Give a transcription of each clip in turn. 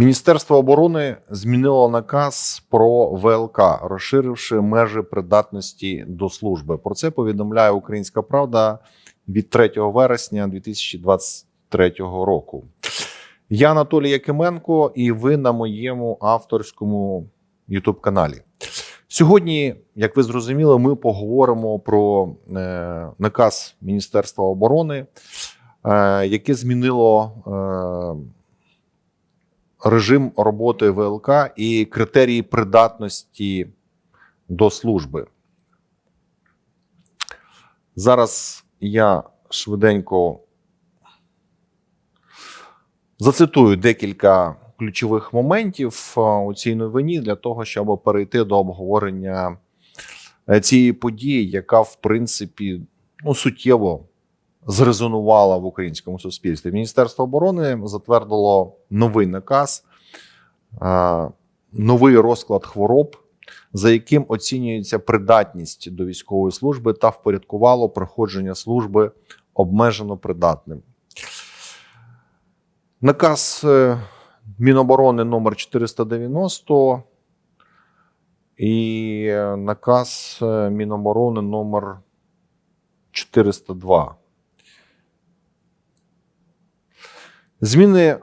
Міністерство оборони змінило наказ про ВЛК, розширивши межі придатності до служби. Про це повідомляє Українська Правда від 3 вересня 2023 року. Я Анатолій Якименко, і ви на моєму авторському youtube каналі. Сьогодні, як ви зрозуміли, ми поговоримо про е, наказ Міністерства оборони, е, яке змінило. Режим роботи ВЛК і критерії придатності до служби. Зараз я швиденько зацитую декілька ключових моментів е, у цій новині для того, щоб перейти до обговорення е, цієї події, яка в принципі ну, суттєво зрезонувала в українському суспільстві. Міністерство оборони затвердило новий наказ, е, новий розклад хвороб, за яким оцінюється придатність до військової служби та впорядкувало проходження служби обмежено придатним. Наказ е, Міноборони номер 490 і е, наказ Міноборони номер 402. Зміни е,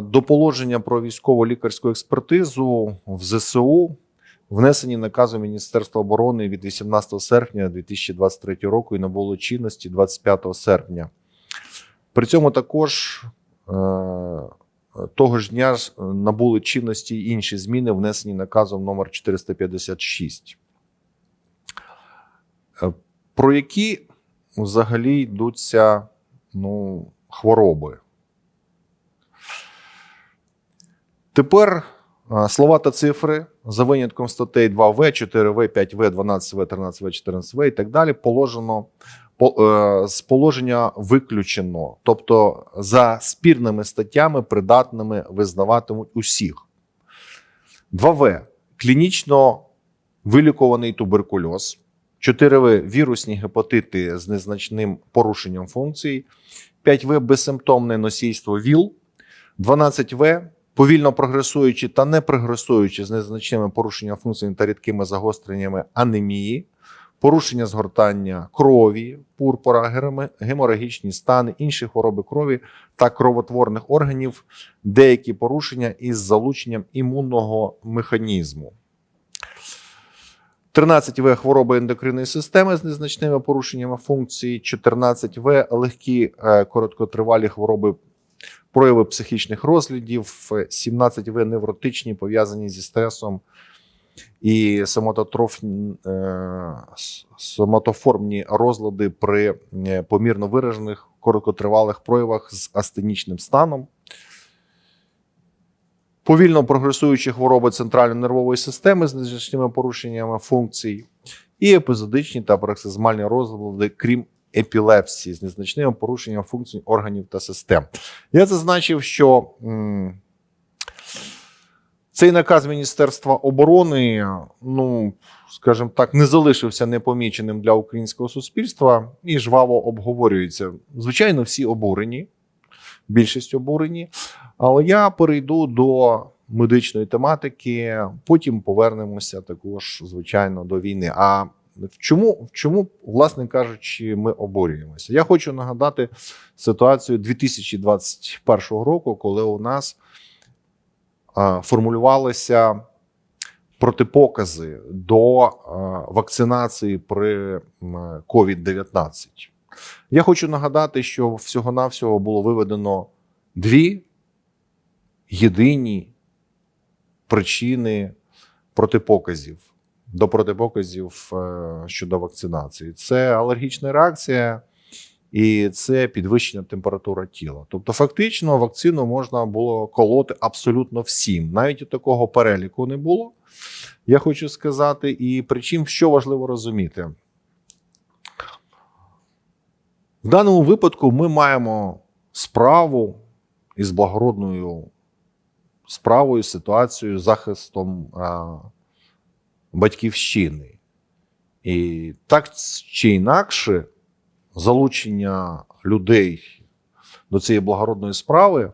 до положення про військово-лікарську експертизу в ЗСУ внесені наказом Міністерства оборони від 18 серпня 2023 року і набули чинності 25 серпня. При цьому також е, того ж дня набули чинності інші зміни, внесені наказом номер 456. Е, Про які взагалі йдуться ну, хвороби? Тепер слова та цифри за винятком статей 2В, 4В, 5В, 12В, 13В, 14В і так далі положено по- е, з положення виключено. Тобто за спірними статтями придатними визнаватимуть усіх. 2В клінічно вилікуваний туберкульоз. 4В вірусні гепатити з незначним порушенням функцій. 5В безсимптомне носійство ВІЛ. 12В повільно прогресуючи та не прогресуючи з незначними порушенням функцій та рідкими загостреннями анемії, порушення згортання крові, пурпура, геморагічні стани, інші хвороби крові та кровотворних органів, деякі порушення із залученням імунного механізму. 13В хвороби ендокринної системи з незначними порушеннями функцій, 14В легкі е, короткотривалі хвороби прояви психічних розглядів, 17В невротичні, пов'язані зі стресом і е, соматоформні розлади при е, помірно виражених короткотривалих проявах з астенічним станом. Повільно прогресуючі хвороби центральної нервової системи з незначними порушеннями функцій, і епізодичні та пароксизмальні розлади, крім епілепсії з незначними порушенням функцій органів та систем. Я зазначив, що цей наказ Міністерства оборони, ну, скажімо так, не залишився непоміченим для українського суспільства і жваво обговорюється. Звичайно, всі обурені, більшість обурені. Але я перейду до медичної тематики, потім повернемося також, звичайно, до війни. А в чому, чому, власне кажучи, ми обурюємося? Я хочу нагадати ситуацію 2021 року, коли у нас формулювалися протипокази до вакцинації при COVID-19. Я хочу нагадати, що всього-навсього було виведено дві єдині причини протипоказів до протипоказів е, щодо вакцинації. Це алергічна реакція і це підвищення температури тіла. Тобто, фактично, вакцину можна було колоти абсолютно всім. Навіть такого переліку не було. Я хочу сказати, і причин, що важливо розуміти. В даному випадку ми маємо справу із благородною справою, ситуацією, захистом а, батьківщини. І так чи інакше, залучення людей до цієї благородної справи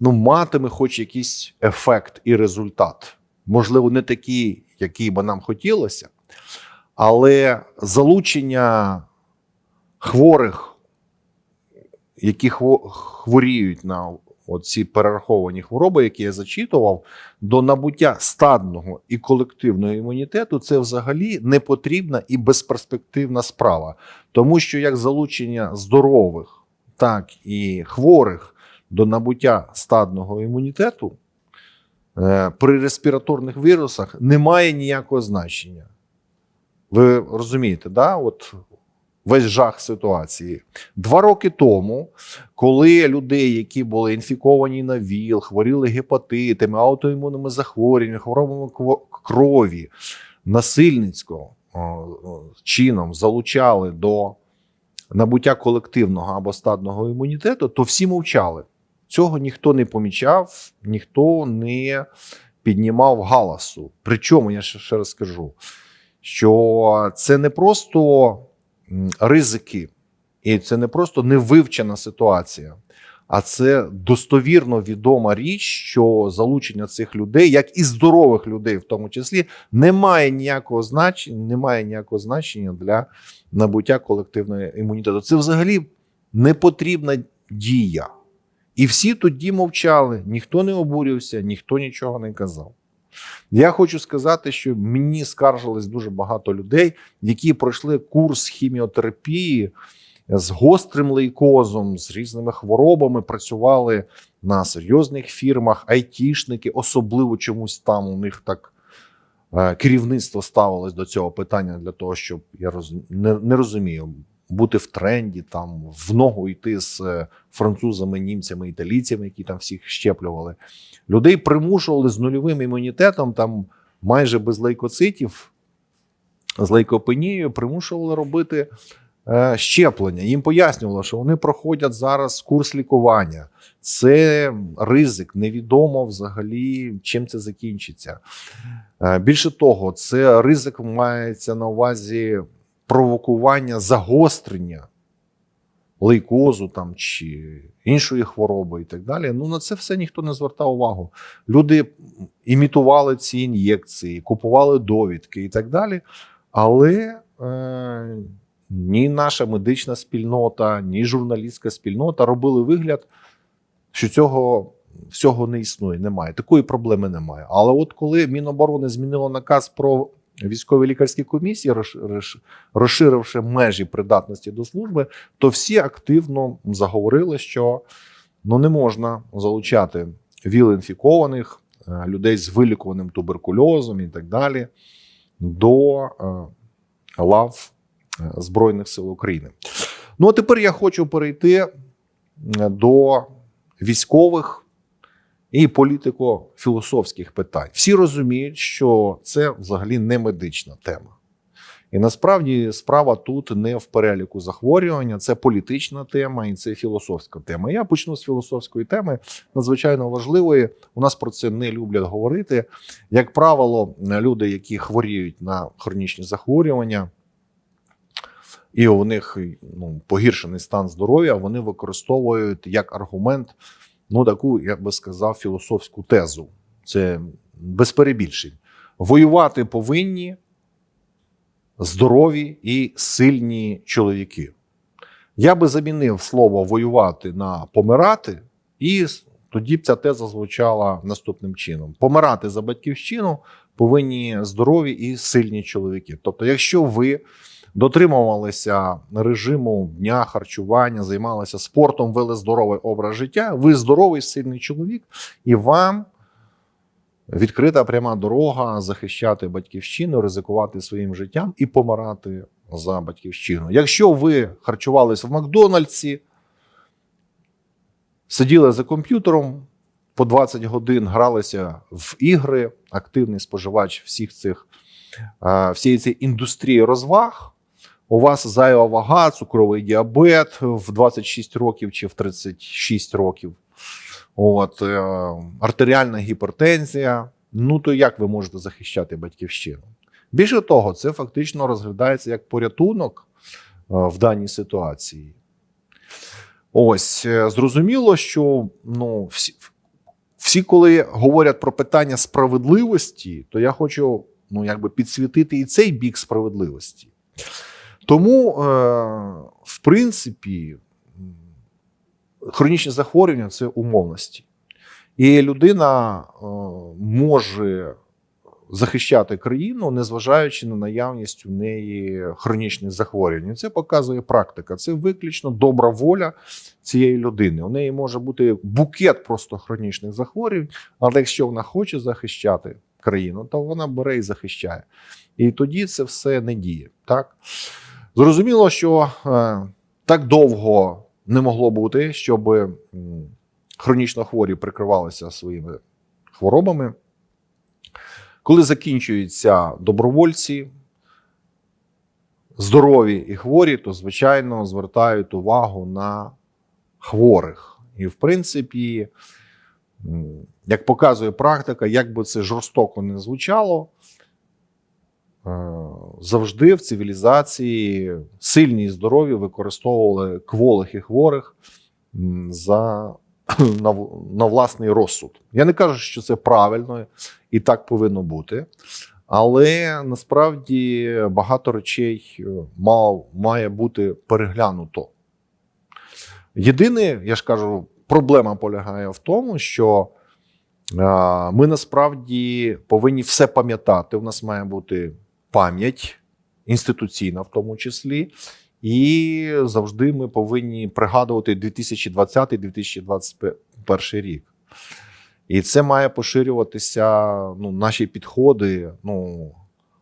ну, матиме хоч якийсь ефект і результат. Можливо, не такий, який би нам хотілося, але залучення хворих, які хворіють на ці перераховані хвороби, які я зачитував, до набуття стадного і колективного імунітету, це взагалі не потрібна і безперспективна справа. Тому що як залучення здорових, так і хворих до набуття стадного імунітету е, при респіраторних вірусах немає ніякого значення. Ви розумієте, да? От весь жах ситуації. Два роки тому, коли людей, які були інфіковані на ВІЛ, хворіли гепатитами, аутоімунними захворюваннями, хворобами крові, насильницько чином залучали до набуття колективного або стадного імунітету, то всі мовчали. Цього ніхто не помічав, ніхто не піднімав галасу. Причому я ще, раз скажу, що це не просто ризики, і це не просто невивчена ситуація, а це достовірно відома річ, що залучення цих людей, як і здорових людей, в тому числі, не має ніякого значення, не має ніякого значення для набуття колективного імунітету. Це взагалі не потрібна дія. І всі тоді мовчали, ніхто не обурювався, ніхто нічого не казав. Я хочу сказати, що мені скаржились дуже багато людей, які пройшли курс хіміотерапії з гострим лейкозом, з різними хворобами, працювали на серйозних фірмах, айтішники, особливо чомусь там у них так е, керівництво ставилось до цього питання для того, щоб я роз... не, не розумію, бути в тренді, там в ногу йти з е, французами, німцями, італійцями, які там всіх щеплювали. Людей примушували з нульовим імунітетом, там майже без лейкоцитів, з лейкопенією, примушували робити е, щеплення. Їм пояснювали, що вони проходять зараз курс лікування. Це ризик, невідомо взагалі, чим це закінчиться. Е, Більше того, це ризик мається на увазі провокування загострення лейкозу там чи іншої хвороби і так далі. Ну на це все ніхто не звертав увагу. Люди імітували ці ін'єкції, купували довідки і так далі. Але е, ні наша медична спільнота, ні журналістська спільнота робили вигляд, що цього всього не існує, немає. Такої проблеми немає. Але от коли Міноборони змінило наказ про військові лікарські комісії, розш- розш- розширивши межі придатності до служби, то всі активно заговорили, що ну не можна залучати ВІЛ-інфікованих е, людей з вилікуваним туберкульозом і так далі до е, лав е, Збройних сил України. Ну а тепер я хочу перейти до військових і політико-філософських питань. Всі розуміють, що це взагалі не медична тема. І насправді справа тут не в переліку захворювання, це політична тема і це філософська тема. Я почну з філософської теми, надзвичайно важливої. У нас про це не люблять говорити. Як правило, люди, які хворіють на хронічні захворювання, і у них ну, погіршений стан здоров'я, вони використовують як аргумент ну, таку, я би сказав, філософську тезу. Це без перебільшень. Воювати повинні здорові і сильні чоловіки. Я би замінив слово воювати на помирати, і тоді б ця теза звучала наступним чином: помирати за батьківщину повинні здорові і сильні чоловіки. Тобто, якщо ви дотримувалися режиму дня харчування, займалися спортом, вели здоровий образ життя, ви здоровий, сильний чоловік, і вам відкрита пряма дорога захищати батьківщину, ризикувати своїм життям і помирати за батьківщину. Якщо ви харчувались в Макдональдсі, сиділи за комп'ютером по 20 годин, гралися в ігри, активний споживач всіх цих всієї цієї індустрії розваг. У вас зайва вага, цукровий діабет в 26 років чи в 36 років. От, е, артеріальна гіпертензія. Ну то як ви можете захищати батьківщину? Більше того, це фактично розглядається як порятунок е, в даній ситуації. Ось е, зрозуміло, що ну, всі, всі, коли говорять про питання справедливості, то я хочу ну, якби підсвітити і цей бік справедливості. Тому, е, в принципі, хронічні захворювання це умовності. І людина е, може захищати країну, незважаючи на наявність у неї хронічних захворювань. Це показує практика. Це виключно добра воля цієї людини. У неї може бути букет просто хронічних захворювань, але якщо вона хоче захищати країну, то вона бере і захищає. І тоді це все не діє. Так? Зрозуміло, що е, так довго не могло бути, щоб хронічно хворі прикривалися своїми хворобами. Коли закінчуються добровольці, здорові і хворі, то звичайно звертають увагу на хворих. І, в принципі, як показує практика, як би це жорстоко не звучало, е, завжди в цивілізації сильні і здорові використовували кволих і хворих за, на, на власний розсуд. Я не кажу, що це правильно і так повинно бути. Але насправді багато речей е, мав, має бути переглянуто. Єдине, я ж кажу, проблема полягає в тому, що е, ми насправді повинні все пам'ятати. У нас має бути пам'ять інституційна, в тому числі. І завжди ми повинні пригадувати 2020-2021 рік. І це має поширюватися ну, наші підходи ну,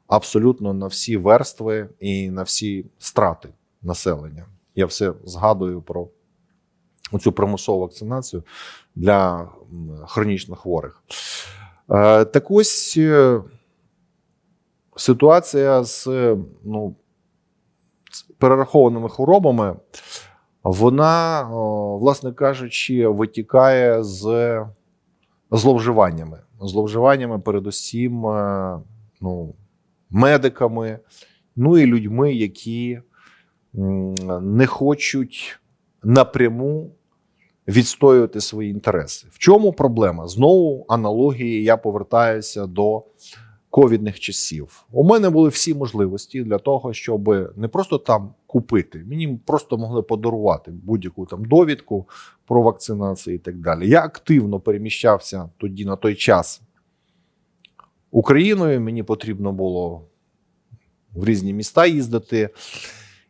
абсолютно на всі верстви і на всі страти населення. Я все згадую про цю примусову вакцинацію для хронічно хворих. Е, так ось е, ситуація з ну, перерахованими хворобами, вона, власне кажучи, витікає з зловживаннями. Зловживаннями, передусім, е, ну, медиками, ну і людьми, які не хочуть напряму відстоювати свої інтереси. В чому проблема? Знову аналогії я повертаюся до ковідних часів. У мене були всі можливості для того, щоб не просто там купити, мені просто могли подарувати будь-яку там довідку про вакцинацію і так далі. Я активно переміщався тоді на той час Україною. Мені потрібно було в різні міста їздити.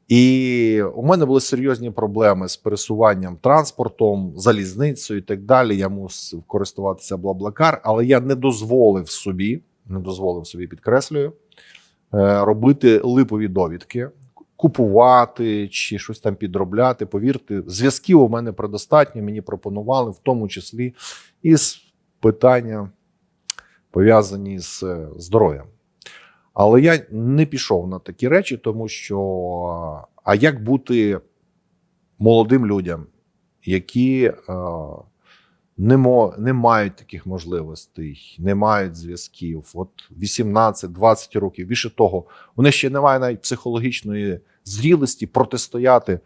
І у мене були серйозні проблеми з пересуванням транспортом, залізницею і так далі. Я мусив користуватися Блаблакар, але я не дозволив собі, не дозволив собі, підкреслюю, е, робити липові довідки, купувати чи щось там підробляти. Повірте, зв'язків у мене предостатньо. Мені пропонували, в тому числі і з питання пов'язані з е, здоров'ям. Але я не пішов на такі речі, тому що а як бути молодим людям, які е, не, мо, не мають таких можливостей, не мають зв'язків, от 18-20 років. Більше того, них ще немає навіть психологічної зрілості протистояти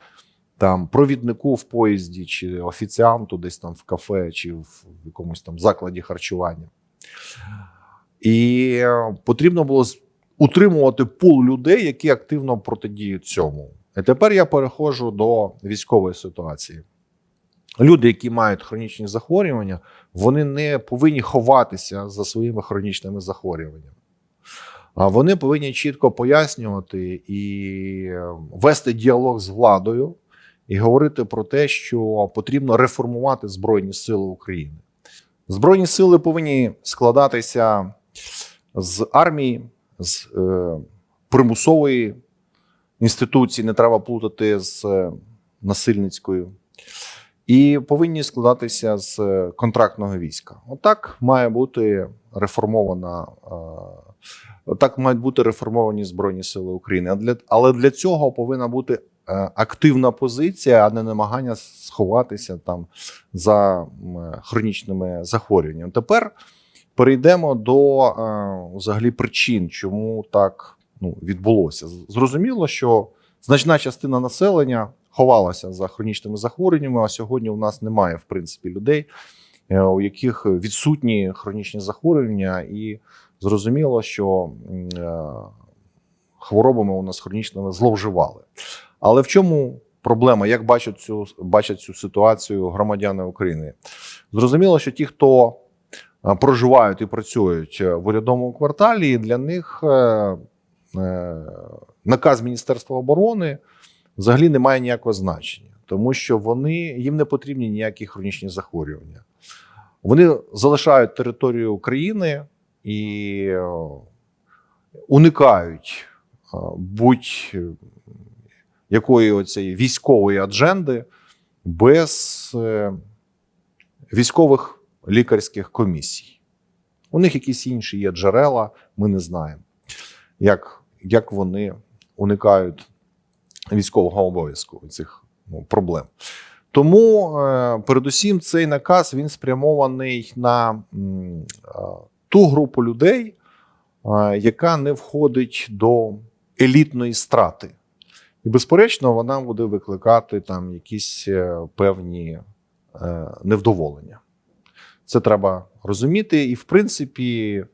там провіднику в поїзді, чи офіціанту десь там в кафе, чи в якомусь там закладі харчування. І е, потрібно було утримувати пул людей, які активно протидіють цьому. І тепер я переходжу до військової ситуації. Люди, які мають хронічні захворювання, вони не повинні ховатися за своїми хронічними захворюваннями. А вони повинні чітко пояснювати і е, вести діалог з владою і говорити про те, що потрібно реформувати Збройні Сили України. Збройні сили повинні складатися з армії, з е, примусової інституції, не треба плутати з е, насильницькою, і повинні складатися з е, контрактного війська. Отак має бути реформована. Е, так мають бути реформовані Збройні Сили України. А для, але для цього повинна бути е, активна позиція, а не намагання сховатися там за хронічними захворюваннями. Тепер перейдемо до взагалі причин, чому так ну, відбулося. Зрозуміло, що значна частина населення ховалася за хронічними захворюваннями, а сьогодні у нас немає, в принципі, людей, е, у яких відсутні хронічні захворювання, і зрозуміло, що е, хворобами у нас хронічними зловживали. Але в чому проблема? Як бачать цю, бачать цю ситуацію громадяни України? Зрозуміло, що ті, хто е, проживають і працюють в урядовому кварталі, для них наказ Міністерства оборони взагалі не має ніякого значення, тому що вони їм не потрібні ніякі хронічні захворювання. Вони залишають територію України і е, уникають е, будь-якої оцієї військової адженди без е, військових лікарських комісій. У них якісь інші є джерела, ми не знаємо, як, як вони уникають військового обов'язку цих ну, проблем. Тому, е, передусім, цей наказ він спрямований на е, ту групу людей, е, яка не входить до елітної страти. І, безперечно, вона буде викликати там якісь певні невдоволення. Це треба розуміти. І, в принципі,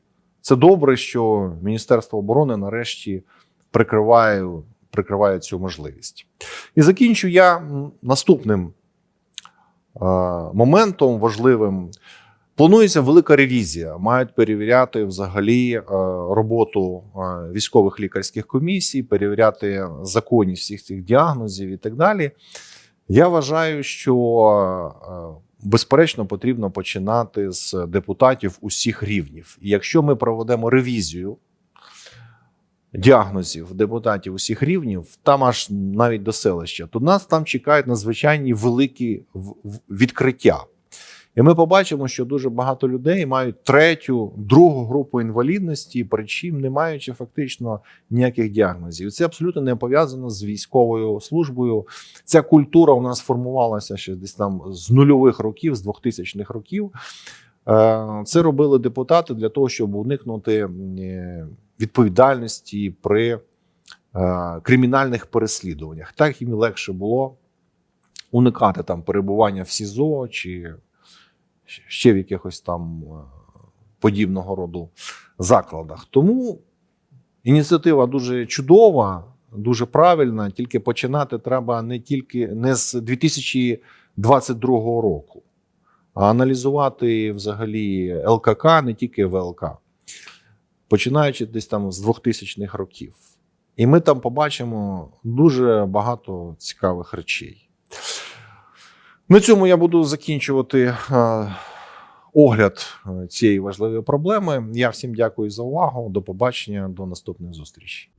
це добре, що Міністерство оборони нарешті прикриває, прикриває цю можливість. І закінчу я наступним е, моментом важливим. Планується велика ревізія. Мають перевіряти взагалі е, роботу е, військових лікарських комісій, перевіряти законність всіх цих діагнозів і так далі. Я вважаю, що безперечно потрібно починати з депутатів усіх рівнів. І якщо ми проведемо ревізію діагнозів депутатів усіх рівнів, там аж навіть до селища, то нас там чекають надзвичайні великі відкриття. І ми побачимо, що дуже багато людей мають третю, другу групу інвалідності, причим не маючи фактично ніяких діагнозів. Це абсолютно не пов'язано з військовою службою. Ця культура у нас формувалася ще десь там з нульових років, з 2000-х років. Е, Це робили депутати для того, щоб уникнути е, відповідальності при е, кримінальних переслідуваннях. Так їм легше було уникати там перебування в СІЗО чи ще в якихось там е, подібного роду закладах. Тому ініціатива дуже чудова, дуже правильна. Тільки починати треба не тільки не з 2022 року, а аналізувати взагалі ЛКК, не тільки ВЛК, починаючи десь там з 2000-х років. І ми там побачимо дуже багато цікавих речей. На цьому я буду закінчувати е, огляд е, цієї важливої проблеми. Я всім дякую за увагу. До побачення, до наступних зустрічей.